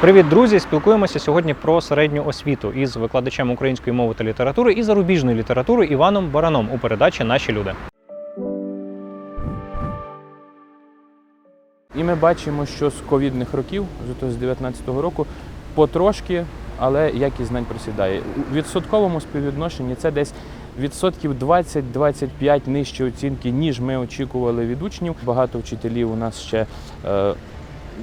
Привіт, друзі! Спілкуємося сьогодні про середню освіту із викладачем української мови та літератури і зарубіжної літератури Іваном Бараном у передачі Наші люди. І ми бачимо, що з ковідних років, з 19-го року, потрошки, але якість знань просідає. У відсотковому співвідношенні це десь відсотків 20-25 нижчі оцінки, ніж ми очікували від учнів. Багато вчителів у нас ще. е,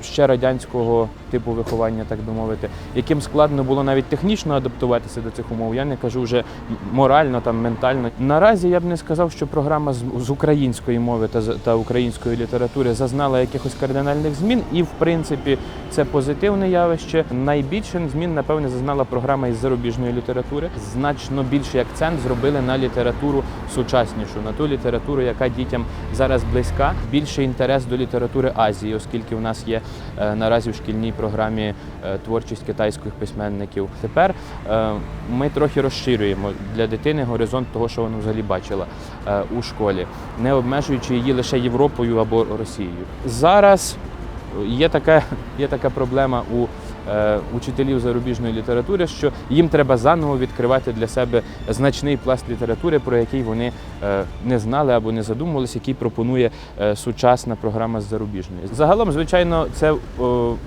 Ще радянського типу виховання, так би мовити, яким складно було навіть технічно адаптуватися до цих умов. Я не кажу вже морально, там ментально. Наразі я б не сказав, що програма з, української мови та, та української літератури зазнала якихось кардинальних змін, і в принципі це позитивне явище. Найбільше змін, напевне, зазнала програма із зарубіжної літератури. Значно більший акцент зробили на літературу сучаснішу, на ту літературу, яка дітям зараз близька. Більший інтерес до літератури Азії, оскільки в нас є наразі в шкільній програмі е, творчість китайських письменників. Тепер е, ми трохи розширюємо для дитини горизонт того, що вона взагалі бачила е, у школі, не обмежуючи її лише Європою або Росією. Зараз є така, є така проблема у е, учителів зарубіжної літератури, що їм треба заново відкривати для себе значний пласт літератури, про який вони е, не знали або не задумувалися, який пропонує е, сучасна програма з зарубіжної. Загалом, звичайно, це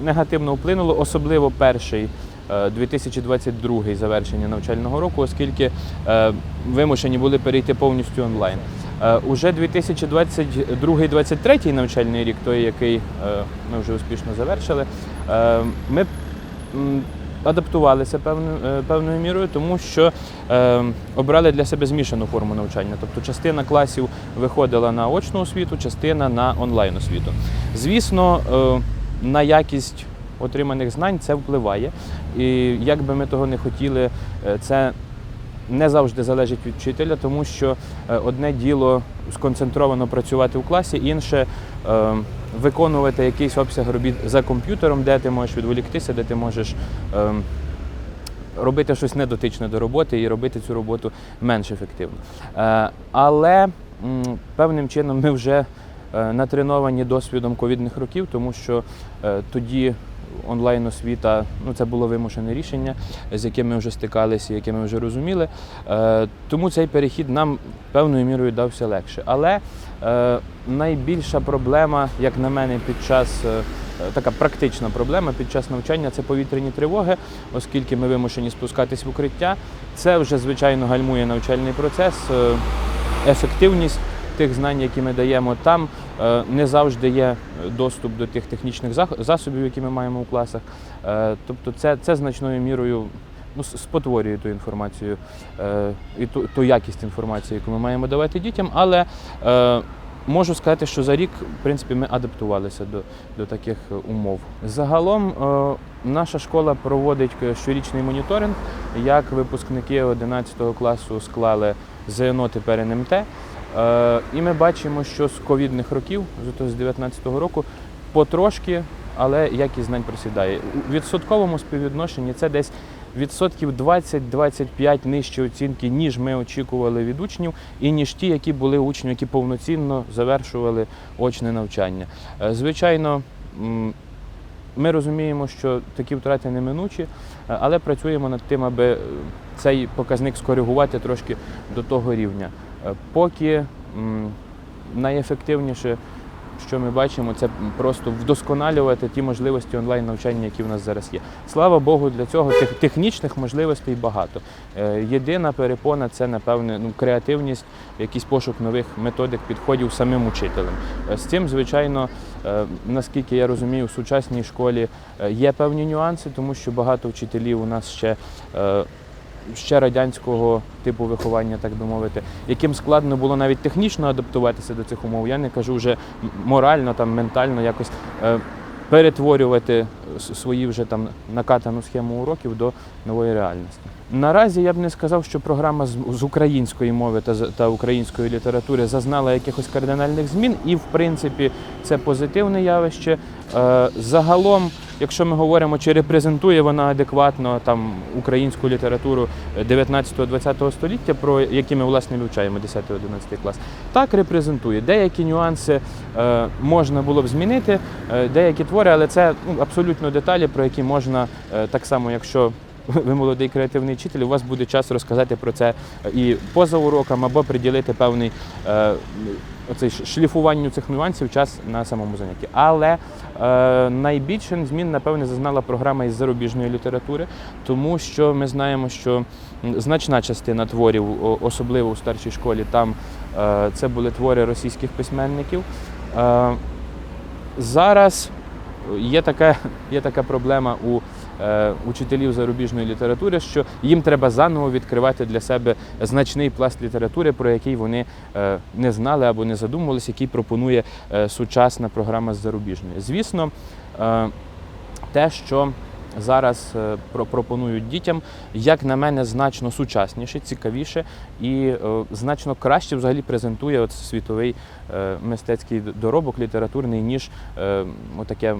негативно вплинуло, особливо перший. е, 2022 завершення навчального року, оскільки е, вимушені були перейти повністю онлайн. Е, Уже 2022-2023 навчальний рік, той, який е, ми вже успішно завершили, е, ми адаптувалися певною, е, певною мірою, тому що е, обрали для себе змішану форму навчання. Тобто частина класів виходила на очну освіту, частина на онлайн освіту. Звісно, е, на якість отриманих знань це впливає. І як би ми того не хотіли, е, це не завжди залежить від вчителя, тому що е, одне діло сконцентровано працювати в класі, інше виконувати якийсь обсяг робіт за комп'ютером, де ти можеш відволіктися, де ти можеш е, робити щось недотичне до роботи і робити цю роботу менш ефективно. Е, але певним чином ми вже е, натреновані досвідом ковідних років, тому що е, тоді онлайн освіта ну це було вимушене рішення, з яким ми вже стикалися, яке ми вже розуміли. Е, тому цей перехід нам певною мірою дався легше. Але е, найбільша проблема, як на мене, під час е, така практична проблема під час навчання це повітряні тривоги, оскільки ми вимушені спускатись в укриття. Це вже звичайно гальмує навчальний процес, ефективність тих знань, які ми даємо там, не завжди є доступ до тих технічних засобів, які ми маємо у класах. Е, Тобто, це, це значною мірою. Ну, спотворює ту інформацію е, і ту, ту якість інформації, яку ми маємо давати дітям, але е, можу сказати, що за рік, в принципі, ми адаптувалися до, до таких е, умов. Загалом е, наша школа проводить е, щорічний моніторинг, як випускники 11 класу склали ЗНО тепер НМТ. Е, і ми бачимо, що з ковідних років, з 19-го року, потрошки, але якість знань просідає. У відсотковому співвідношенні це десь відсотків 20-25 нижчі оцінки, ніж ми очікували від учнів, і ніж ті, які були учні, які повноцінно завершували очне навчання. Е, Звичайно, ми розуміємо, що такі втрати неминучі, е, але працюємо над тим, аби цей показник скоригувати трошки до того рівня. Е, Поки найефективніше, що ми бачимо, це просто вдосконалювати ті можливості онлайн навчання, які в нас зараз є. Слава Богу, для цього тех- технічних можливостей багато. Е, Єдина перепона це, напевне, ну, креативність, якийсь пошук нових методик, підходів самим учителем. Е, З цим, звичайно, наскільки я розумію, в сучасній школі є певні нюанси, тому що багато вчителів у нас ще. Ще радянського типу виховання, так би мовити, яким складно було навіть технічно адаптуватися до цих умов. Я не кажу вже морально, там ментально якось е, перетворювати свої вже там накатану схему уроків до нової реальності. Наразі я б не сказав, що програма з, української мови та, та української літератури зазнала якихось кардинальних змін, і в принципі це позитивне явище. Е, загалом якщо ми говоримо, чи репрезентує вона адекватно там українську літературу 19-20 століття, про які ми власне вивчаємо 10-11 клас, так репрезентує. Деякі нюанси е, можна було б змінити, е, деякі твори, але це ну, абсолютно деталі, про які можна е, так само, якщо ви молодий креативний вчитель, у вас буде час розказати про це і поза уроком, або приділити певний е, оцей шліфуванню цих нюансів час на самому занятті. Але е, найбільше змін, напевне, зазнала програма із зарубіжної літератури, тому що ми знаємо, що значна частина творів, особливо у старшій школі, там е, це були твори російських письменників. Е, зараз є така, є така проблема у учителів зарубіжної літератури, що їм треба заново відкривати для себе значний пласт літератури, про який вони е, не знали або не задумувалися, який пропонує е, сучасна програма з зарубіжної. Звісно, е, те, що зараз е, про- пропонують дітям, як на мене, значно сучасніше, цікавіше і е, значно краще взагалі презентує от світовий е, мистецький доробок літературний, ніж е, отаке.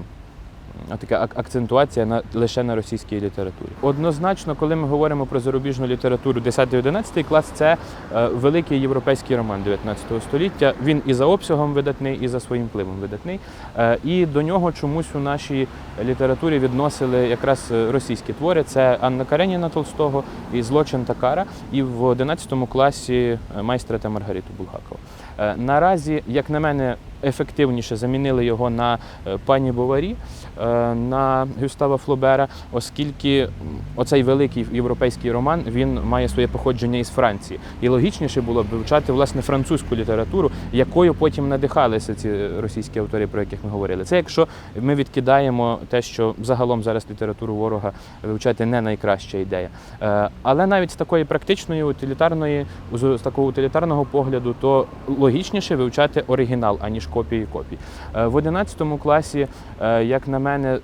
Така акцентуація на лише на російській літературі. Однозначно, коли ми говоримо про зарубіжну літературу 10-11 клас, це е, великий європейський роман 19 століття. Він і за обсягом видатний, і за своїм впливом видатний. Е, і до нього чомусь у нашій літературі відносили якраз е, російські твори. Це Анна Кареніна Толстого і Злочин та кара, і в 11 класі майстра та Маргариту Булгакова. Е, Наразі, як на мене, ефективніше замінили його на е, пані Боварі, е, на Гюстава Флобера, оскільки оцей великий європейський роман він має своє походження із Франції. І логічніше було б вивчати власне французьку літературу, якою потім надихалися ці російські автори, про яких ми говорили. Це якщо ми відкидаємо те, що загалом зараз літературу ворога вивчати не найкраща ідея. Е, Але навіть з такої практичної, утилітарної, з такого утилітарного погляду, то логічніше вивчати оригінал, аніж копії копій. Е, В 11 класі, е, як на мене,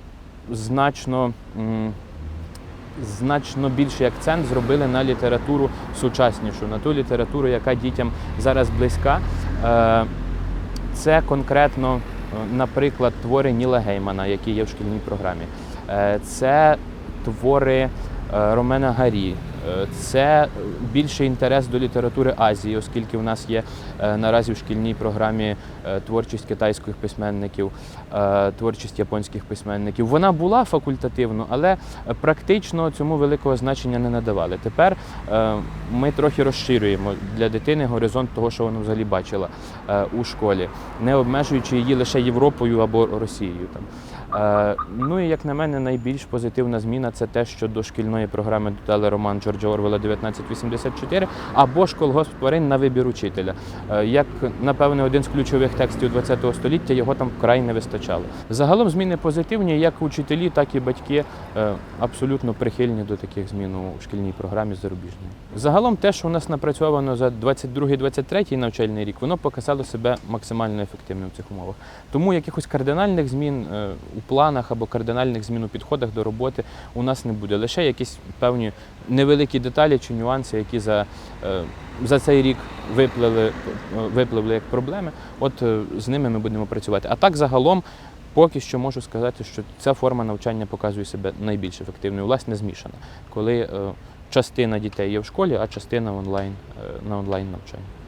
значно. Значно більший акцент зробили на літературу сучаснішу, на ту літературу, яка дітям зараз близька. Е, Це конкретно, е, наприклад, твори Ніла Геймана, які є в шкільній програмі. Е, Це твори Ромена Гарі. Е, Це більший інтерес до літератури Азії, оскільки в нас є е, наразі в шкільній програмі е, творчість китайських письменників, творчість японських письменників. Вона була факультативно, але практично цьому великого значення не надавали. Тепер ми трохи розширюємо для дитини горизонт того, що вона взагалі бачила у школі, не обмежуючи її лише Європою або Росією. Е, Ну і як на мене, найбільш позитивна зміна це те, що до шкільної програми додали роман Джорджа Орвела 1984 або ж колгосп тварин на вибір учителя. Е, Як напевне один з ключових текстів ХХ століття його там вкрай не вистачало. Загалом зміни позитивні, як учителі, так і батьки е, абсолютно прихильні до таких змін у шкільній програмі зарубіжній. Загалом те, що у нас напрацьовано за 22-23 навчальний рік, воно показало себе максимально ефективним в цих умовах. Тому якихось кардинальних змін у планах або кардинальних змін у підходах до роботи у нас не буде. Лише якісь певні невеликі деталі чи нюанси, які за, е, за цей рік випливли, випливли як проблеми. От е, з ними ми будемо працювати. А так загалом. Поки що можу сказати, що ця форма навчання показує себе найбільш ефективною, власне, змішана, коли е, частина дітей є в школі, а частина онлайн, на онлайн навчанні.